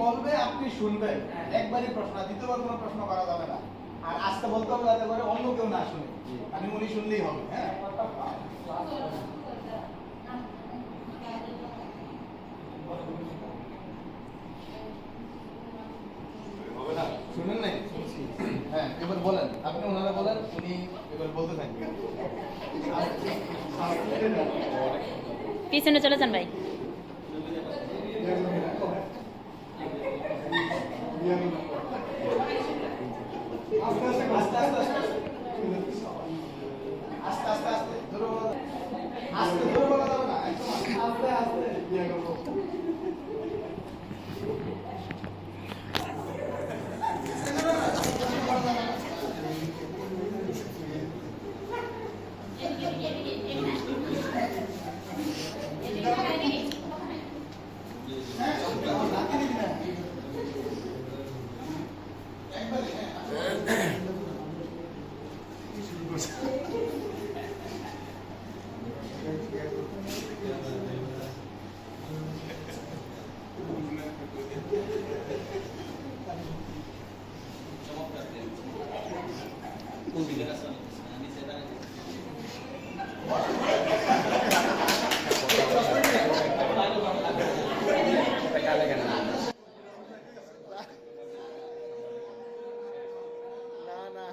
বলবে আপনি শুনবেন। একবারই প্রশ্ন দ্বিতীয়বার কোনো প্রশ্ন করা যাবে না। আর আস্তে বলতে হবে যাতে করে অন্য কেউ না শুনে। মানে উনি শুনলেই হবে হ্যাঁ। শুনেন নাই? হ্যাঁ এবার বলেন। আপনি ওনারা বলেন উনি এবার বলতে থাকবেন। পিছনে চলে যান ভাই। আস্তে আস্তে আস্তে ধরো আস্তে ধরো না আস্তে আস্তে ইয়ে করব হ্যাঁ নাকি দিবি না একবারে হ্যাঁ na.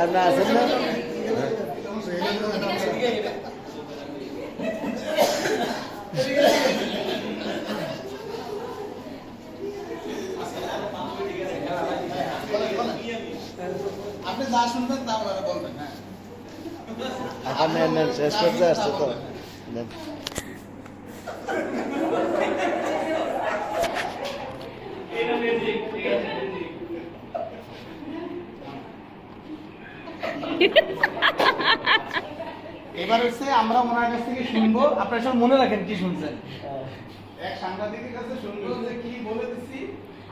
അല്ല അസല്ല আপনি যা শুনবেন তা ওনারা বলবেন হ্যাঁ। শেষ আসছে তো। এবার হচ্ছে আমরা ওনার কাছ থেকে শুনব আপনারা সব মনে রাখেন কি শুনছেন। এক সাংবাদিকের কাছে শুনব যে কি বলে দিচ্ছি